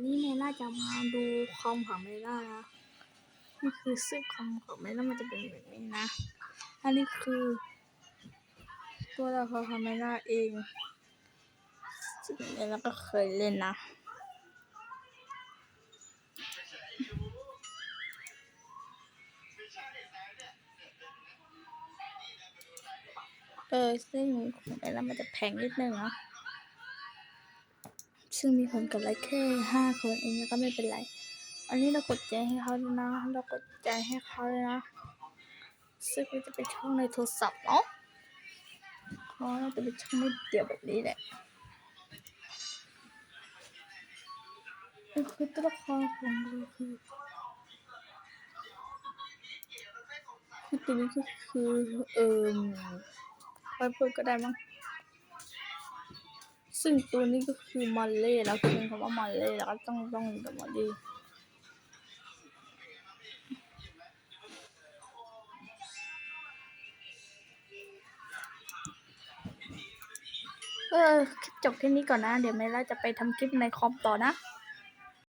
วันนี้เมล่าจะมาดูคอมของเมล่านะนี่คือซึ่งคอมของเมล่ามันจะเป็นแบบนี้นะ อันนี้คือ ตัวละครของเมล่าเองซึ่งเมล่าก็เคยเล่นนะเออซึ่งของเมล่ามันจะแพงนิดนึงนะ ซึ่งมีคนกดไลค์แค่ห้าคนเองแล้วก็ไม่เป็นไร อันนี้เรากดใจให้เขาด้วยนะ เรากดใจให้เขาเลยนะ ซึ่งมันจะเป็นช่องในโทรศัพท์เนาะเขาน่าจะเป็นช่องไม่เดียวแบบนี้แหละคือตัวละครของเราคือคือตัวนี้ก็คือเอ่อไปพูดก็ได้มั้ง ซึ่งตัวนี้ก็คือมอลเล่แล้วคือเป็นคำว่ามอลเล่แล้วก็ต้องต้องกับมอลลี่เออจบแค่นี้ก่อนนะ เดี๋ยวเมล่าจะไปทำคลิปในคอมต่อนะ